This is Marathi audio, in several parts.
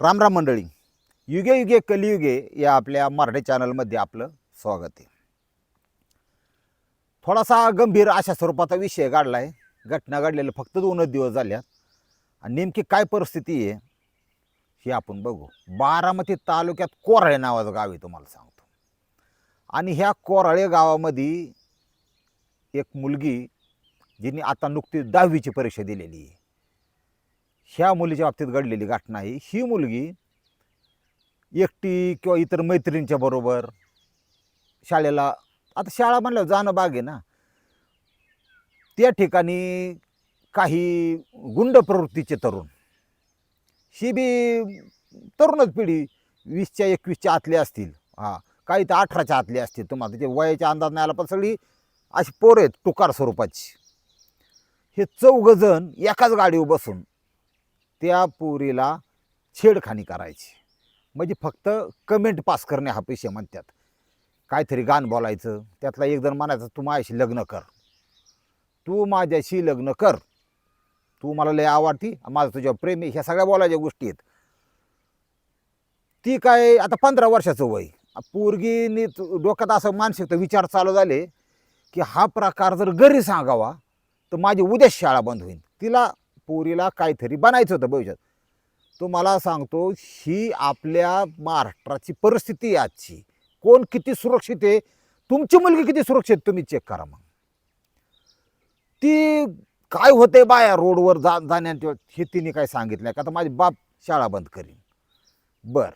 रामराम मंडळी. युगे युगे कलियुगे या आपल्या मराठी चॅनलमध्ये आपलं स्वागत आहे. थोडासा गंभीर अशा स्वरूपाचा विषय गाडला आहे घटना घडलेल्या फक्त दोनच दिवस झाल्यात. आणि नेमकी काय परिस्थिती आहे हे आपण बघू. बारामती तालुक्यात कोराळे नावाचं गाव आहे तुम्हाला सांगतो. आणि ह्या कोराळे गावामध्ये एक मुलगी जिने आता नुकतीच दहावीची परीक्षा दिलेली आहे. ह्या मुलीच्या बाबतीत घडलेली घटना आहे ही मुलगी एकटी किंवा इतर मैत्रिणींच्या बरोबर शाळेला आता शाळा म्हणल्यावर जाणं बाग आहे ना. त्या ठिकाणी काही गुंड प्रवृत्तीचे तरुण. ही बी तरुणच पिढी वीसच्या एकवीसच्या आतले असतील. हां काही तर अठराच्या आतले असतील. तुम्हाला त्याचे वयाच्या अंदाज नाही आला पण सगळी अशी पोरं आहेत तुकार स्वरूपाची. हे चौघजण एकाच गाडीवर बसून त्या पोरीला छेडखानी करायची. म्हणजे फक्त कमेंट पास करणे हा पैसे म्हणतात. काहीतरी गाण बोलायचं त्यातला एक जण म्हणायचं तू माझ्याशी लग्न कर. तू माझ्याशी लग्न कर. तू मला लय आवडती माझं तुझ्यावर प्रेम आहे. ह्या सगळ्या बोलायच्या गोष्टी आहेत. ती काय आता पंधरा वर्षाचं वय. पोरगीनी डोक्यात असं मानसिक विचार चालू झाले की हा प्रकार जर घरी सांगावा तर माझी उद्या शाळा बंद होईल तिला पोरीला काहीतरी बनायचं होतं भविष्यात. तो मला सांगतो ही आपल्या महाराष्ट्राची परिस्थिती आजची. कोण किती सुरक्षित आहे? तुमची मुलगी किती सुरक्षित तुम्ही चेक करा मग. ती काय होते बाया रोडवर जा जाण्याच्या हे तिने काय सांगितलं का? तर माझी बाप शाळा बंद करीन. बर.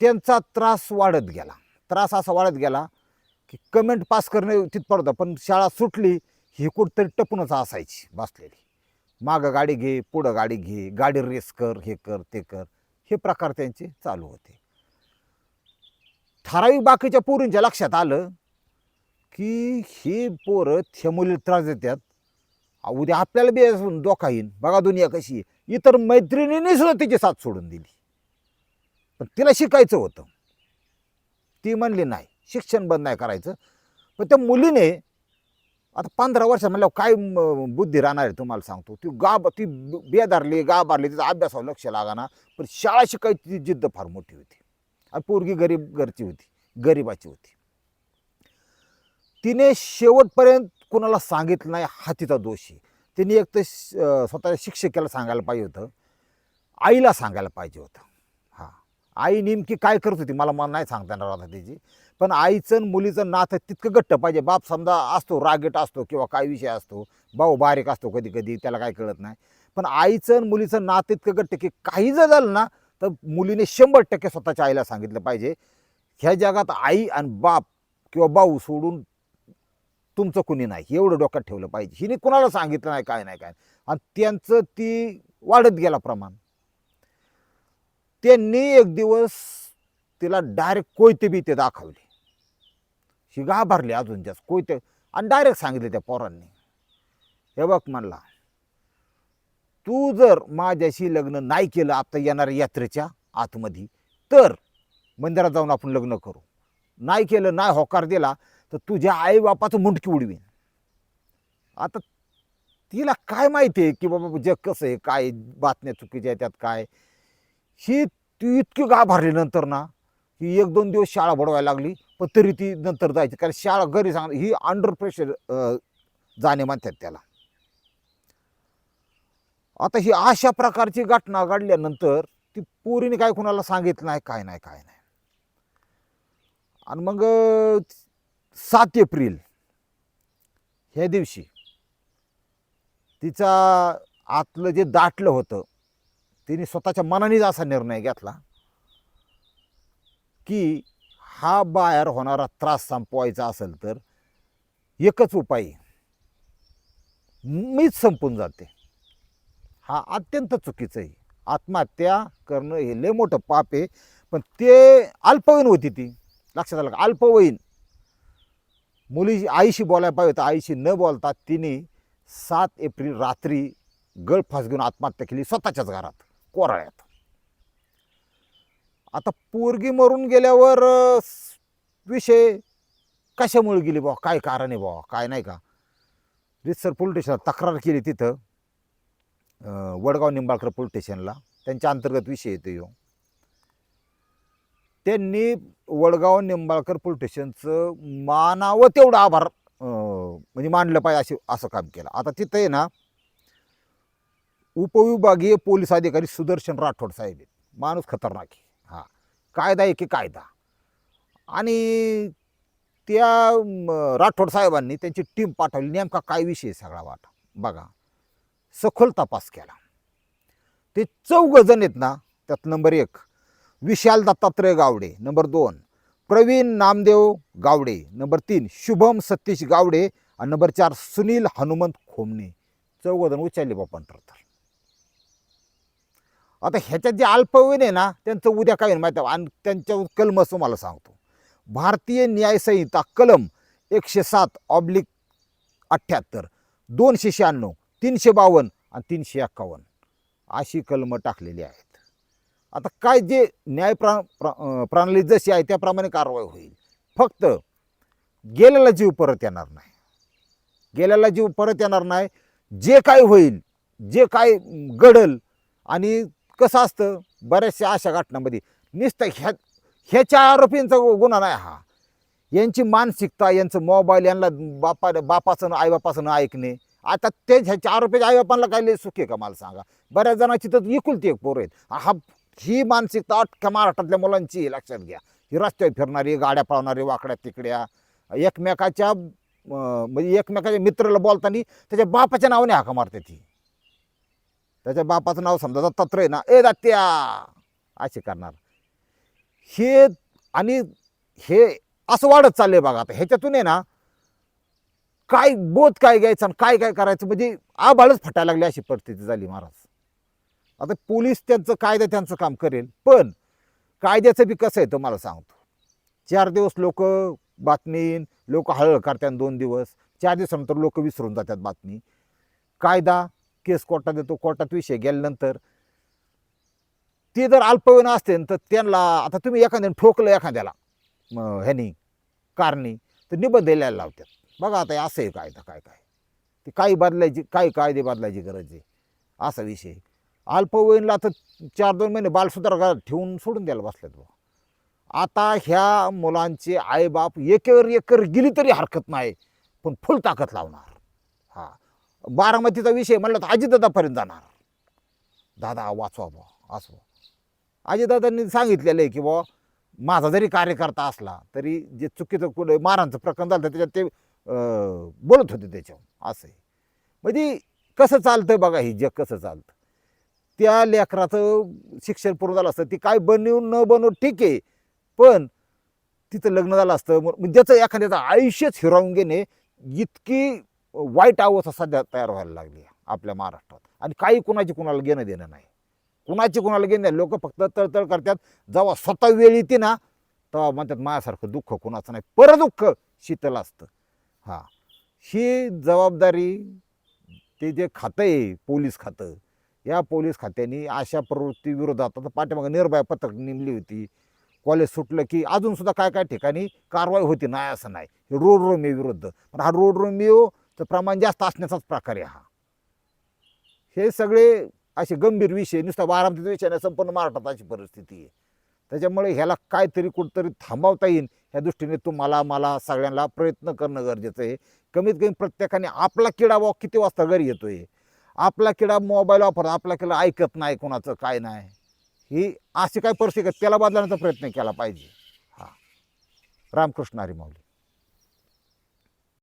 त्यांचा त्रास वाढत गेला. त्रास असा वाढत गेला की कमेंट पास करणे तिथपर्यंत पण शाळा सुटली ही कुठंतरी टपूनच असायची बसलेली. मागं गाडी घे पुढं गाडी घे गाडी रेस कर हे कर ते कर. हे प्रकार त्यांचे चालू होते. ठराविक बाकीच्या पोरींच्या लक्षात आलं की ही पोरं त्या त्रास देतात. उद्या आपल्याला बी धोका येईन. बघा दुनिया कशी आहे. इतर मैत्रिणीने सुद्धा तिची साथ सोडून दिली. पण तिला शिकायचं होतं. ती म्हणली नाही शिक्षण बंद नाही करायचं. पण त्या मुलीने आता पंधरा वर्ष म्हणल्यावर काय बुद्धी राहणार आहे तुम्हाला सांगतो. ती गा ती बेदारली गाभारली तिचा अभ्यासावर लक्ष लागाना. पण शाळा शिकायची ती जिद्द फार मोठी होती. आणि पोरगी गरीब घरची होती गरिबाची होती. तिने शेवटपर्यंत कोणाला सांगितलं नाही हा तिचा दोष. आहे तिने एक तर स्वतःच्या शिक्षकाला सांगायला पाहिजे होतं. आईला सांगायला पाहिजे होतं. हां. आई नेमकी काय करत होती मला मला नाही सांगता येणार आता तिची. पण आईचं आणि मुलीचं नातं तितकं घट्ट पाहिजे. बाप समजा असतो रागेट असतो किंवा काय विषय असतो भाऊ बारीक असतो कधी कधी त्याला काय कळत नाही. पण आईचं आणि मुलीचं नातं इतकं घट्ट की काही जर झालं ना तर मुलीने शंभर टक्के स्वतःच्या आईला सांगितलं पाहिजे. ह्या जगात आई आणि बाप किंवा भाऊ सोडून तुमचं कुणी नाही. एवढं डोक्यात ठेवलं पाहिजे. हिने कुणाला सांगितलं नाही काय नाही काय आणि त्यांचं ती वाढत गेला प्रमाण. त्यांनी एक दिवस तिला डायरेक्ट कोयते बी ते दाखवले. ही घाबरली अजून जास्त. कोयते आणि डायरेक्ट सांगितले त्या पोरांनी. हे बघ म्हणला तू जर माझ्याशी लग्न नाही केलं आता येणाऱ्या यात्रेच्या आतमध्ये तर मंदिरात जाऊन आपण लग्न करू. नाही केलं नाही होकार दिला तर तुझ्या आईबापाचं मुंडकी उडवीन. आता तिला काय माहिती आहे की बाबा जग कसं आहे काय बातम्या चुकीच्या त्यात काय? ही ती इतकी गाभारली नंतर ना ही एक दोन दिवस शाळा बुडवायला लागली पण तरी ती नंतर जायची. कारण शाळा घरी सांग ही अंडर प्रेशर जाणे म्हणतात त्याला. आता ही अशा प्रकारची घटना घडल्यानंतर ती पोरीने काय कुणाला सांगितलं नाही काय नाही काय नाही. आणि मग सात एप्रिल ह्या दिवशी तिचा आतलं जे दाटलं होतं तिने स्वतःच्या मनानेच असा निर्णय घेतला. की हा बाहेर होणारा त्रास संपवायचा असेल तर एकच उपाय मीच संपून जाते. हा अत्यंत चुकीचं आहे. आत्महत्या करणं हे लय मोठं पाप आहे पण ते अल्पवयीन होती ती. लक्षात आलं का? अल्पवयीन. मुली आईशी बोलायला पाहिजे होतं आईशी न बोलता तिने सात एप्रिल रात्री गळफास घेऊन आत्महत्या केली स्वतःच्याच घरात कोराळ्यात. आता पोरगी मरून गेल्यावर विषय कशामुळे गेली बुवा? काय कारण आहे बुवा? काय नाही का? रितसर पोलीस स्टेशनात तक्रार केली तिथं वडगाव निंबाळकर पोलीस स्टेशनला. त्यांच्या अंतर्गत विषय येतो ह्यो त्यांनी वडगाव निंबाळकर पोलीस स्टेशनचं मानावं तेवढं आभार म्हणजे मानलं पाहिजे असे असं काम केलं. आता तिथं आहे ना उपविभागीय पोलीस अधिकारी सुदर्शन राठोड साहेब माणूस खतरनाक आहे. कायदा एके कायदा. आणि त्या राठोड साहेबांनी त्यांची टीम पाठवली. नेमका काय विषय सगळा वाटा? बघा. सखोल तपास केला. ते चौघ जण आहेत ना त्यात नंबर एक विशाल दत्तात्रय गावडे. नंबर दोन प्रवीण नामदेव गावडे. नंबर तीन शुभम सतीश गावडे. आणि नंबर चार सुनील हनुमंत खोमणे. चौघ जण उचलले बापांतर तर. आता ह्याच्यात जे अल्पवयीन आहे ना त्यांचं उद्या काय होईल माहिती आणि त्यांच्या कलम तुम्हाला सांगतो. भारतीय न्यायसंहिता कलम एकशे सात ऑब्लिक अठ्ठ्याहत्तर दोनशे शहाण्णव तीनशे बावन्न आणि तीनशे एक्कावन्न अशी कलमं टाकलेली आहेत. आता काय जे न्याय प्रा प्रणाली जशी आहे त्याप्रमाणे कारवाई होईल. फक्त गेलेला जीव परत येणार नाही. गेलेला जीव परत येणार नाही. जे काय होईल जे काय घडल आणि कसं असतं? बऱ्याचशा अशा घटनामध्ये. नुसतं ह्या ह्याच्या आरोपींचा गुन्हा नाही हा. यांची मानसिकता यांचं मोबाईल यांना बापा बापाचं आईबापाचं ऐकणे. आता ते ह्याच्या आरोपीच्या आईबापांना काय सुखी का मला सांगा? बऱ्याच जणांची तर इकुलती एक पोरं आहेत. हा ही मानसिकता अटक्या महाराष्ट्रातल्या मुलांची लक्षात घ्या. ही रस्त्यावर फिरणारी गाड्या पळवणारी वाकड्या तिकड्या एकमेकाच्या म्हणजे एकमेकाच्या मित्राला बोलताना त्याच्या बापाच्या नावाने हाका मारते ती. त्याच्या बापाचं नाव समजा दत्तात्रय आहे ना ए दात्या! असे करणार. हे आणि हे असं वाढत चाललंय बघा आता. ह्याच्यातून आहे ना काय बोध काय घ्यायचं आणि काय काय करायचं म्हणजे आबाळच फटायला लागली अशी परिस्थिती झाली महाराज. आता पोलीस त्यांचं कायदा त्यांचं काम करेल पण कायद्याचं बी कसं आहे तुम्हाला सांगतो. चार दिवस लोक बातमी लोक हळहळ करतात दोन दिवस. चार दिवसानंतर लोक विसरून जातात बातमी. कायदा केस कोर्टात येतो कोर्टात विषय गेल्यानंतर ते जर अल्पवयीन असते तर त्यांना आता तुम्ही एखाद्याने ठोकलं एखाद्याला ह्यानी कारणी तर निबंध लिहायला लावतात. बघा आता असं आहे कायदा काय काय. ते काही बदलायची काही कायदे बदलायची गरज आहे. असा विषय अल्पवयीनला तर चार दोन महिने बालसुधारगृहात ठेवून सोडून द्यायला बसल्यात बघा आता ह्या मुलांचे आईबाप एकेवर एकर गेली तरी हरकत नाही पण फुल ताकद लावणार. हा. बारामतीचा विषय म्हणलं तर अजितदादापर्यंत जाणार. दादा वाचवा बुवा असं अजितदादांनी सांगितलेलं आहे की बुवा माझा जरी कार्यकर्ता असला तरी जे चुकीचं कुठं मारांचं प्रकरण झालं त्याच्यात ते बोलत होते त्याच्यावर असं आहे. म्हणजे कसं चालतं बघा ही जग कसं चालतं. त्या लेकराचं शिक्षण पूर्ण झालं असतं ती काय बनवून न बनवून ठीक आहे पण तिथं लग्न झालं असतं मग म्हणजे एखाद्याचं आयुष्यच हिरावून घेणे इतकी वाईट अवस्था सध्या तयार व्हायला लागली आहे आपल्या महाराष्ट्रात. आणि काही कुणाची कुणाला घेणं देणं नाही. कुणाची कुणाला घेणं लोक फक्त तळतळ करतात. जेव्हा स्वतः वेळ येते ना तेव्हा म्हणतात माझ्यासारखं दुःख कुणाचं नाही. परत दुःख शीतल असतं. हां. ही जबाबदारी ते जे खातं आहे पोलीस खातं या पोलीस खात्याने अशा प्रवृत्ती विरोधात आता पाठीमागं निर्भया पथक नेमली होती. कॉलेज सुटलं की अजूनसुद्धा काय काय ठिकाणी कारवाई होती? नाही असं नाही. हे रोड रोमिओ विरुद्ध. पण हा रोड तर प्रमाण जास्त असण्याचाच प्रकार आहे हा. हे सगळे असे गंभीर विषय नुसता बारामतीचा विषय नाही संपूर्ण महाराष्ट्रात अशी परिस्थिती आहे. त्याच्यामुळे ह्याला काहीतरी कुठंतरी थांबवता येईल ह्या दृष्टीने तुम्हाला मला सगळ्यांना प्रयत्न करणं गरजेचं आहे. कमीत कमी प्रत्येकाने आपला किडा वा किती वाजता घरी येतो आहे आपला किडा मोबाईल वापरतो आपला किडा ऐकत नाही कोणाचं काय नाही. ही अशी काय परिस्थिती त्याला बदलण्याचा प्रयत्न केला पाहिजे. हा. रामकृष्ण हरी माऊली.